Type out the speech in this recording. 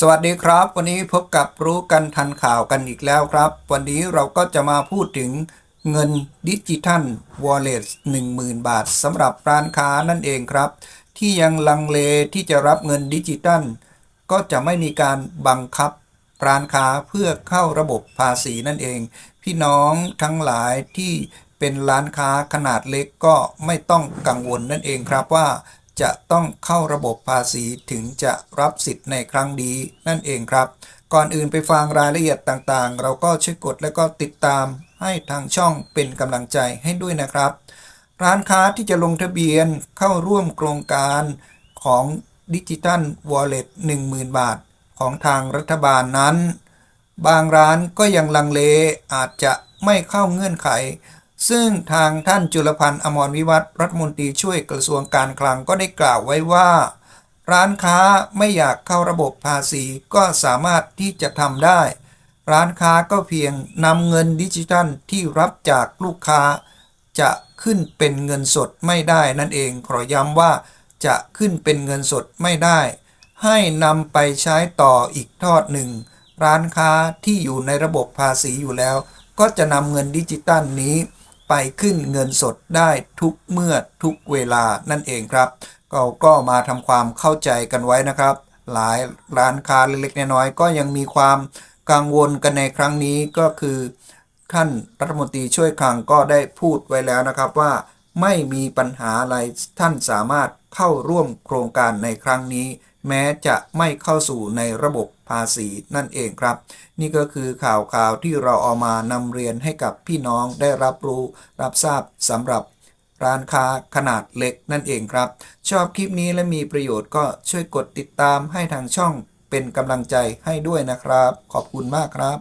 สวัสดีครับ วันนี้พบกับรู้กันทันข่าวกันอีกแล้วครับ วันนี้เราก็จะมาพูดถึงเงินดิจิทัล Wallet 10,000บาทสำหรับร้านค้านั่นเองครับ ที่ยังลังเลที่จะรับเงินดิจิทัล ก็จะไม่มีการบังคับร้านค้าเพื่อเข้าระบบภาษีนั่นเอง พี่น้องทั้งหลายที่เป็นร้านค้าขนาดเล็กก็ไม่ต้องกังวลนั่นเองครับว่า จะต้องเข้าระบบภาษีถึงจะรับสิทธิ์ในครั้งนี้นั่นเองครับ ก่อนอื่นไปฟังรายละเอียดต่างๆ เราก็ช่วยกดและก็ติดตามให้ทางช่องเป็นกำลังใจให้ด้วยนะครับ ร้านค้าที่จะลงทะเบียนเข้าร่วมโครงการของดิจิทัล Wallet 10,000 บาท ของทางรัฐบาลนั้น บางร้านก็ยังลังเลอาจจะไม่เข้าเงื่อนไข ซึ่งทางท่านจุลพันธ์อมรวิวัฒน์รัฐมนตรีช่วยกระทรวงการคลังก็ได้กล่าวไว้ว่า ร้านค้าไม่อยากเข้าระบบภาษีก็สามารถที่จะทำได้ ร้านค้าก็เพียงนำเงินดิจิทัลที่รับจากลูกค้า จะขึ้นเป็นเงินสดไม่ได้นั่นเองขอย้ำว่าจะขึ้นเป็นเงินสดไม่ได้ ให้นำไปใช้ต่ออีกทอดหนึ่ง ร้านค้าที่อยู่ในระบบภาษีอยู่แล้ว ก็จะนำเงินดิจิตัลนี้ ไปขึ้นเงินสดได้ทุกเมื่อทุกเวลานั่นเองครับเราก็มาทำความเข้าใจกันไว้นะครับ หลายร้านค้าเล็กๆน้อยๆก็ยังมีความกังวลกันในครั้งนี้ก็คือท่านรัฐมนตรีช่วยคลังก็ได้พูดไว้แล้วนะครับว่าไม่มีปัญหาอะไรท่านสามารถเข้าร่วมโครงการในครั้งนี้ แม้จะไม่เข้าสู่ในระบบภาษีนั่นเองครับ นี่ก็คือข่าวข่าวที่เราเอามานำเรียนให้กับพี่น้องได้รับรู้รับทราบสำหรับร้านค้าขนาดเล็กนั่นเองครับ ชอบคลิปนี้และมีประโยชน์ก็ช่วยกดติดตามให้ทางช่องเป็นกำลังใจให้ด้วยนะครับ ขอบคุณมากครับ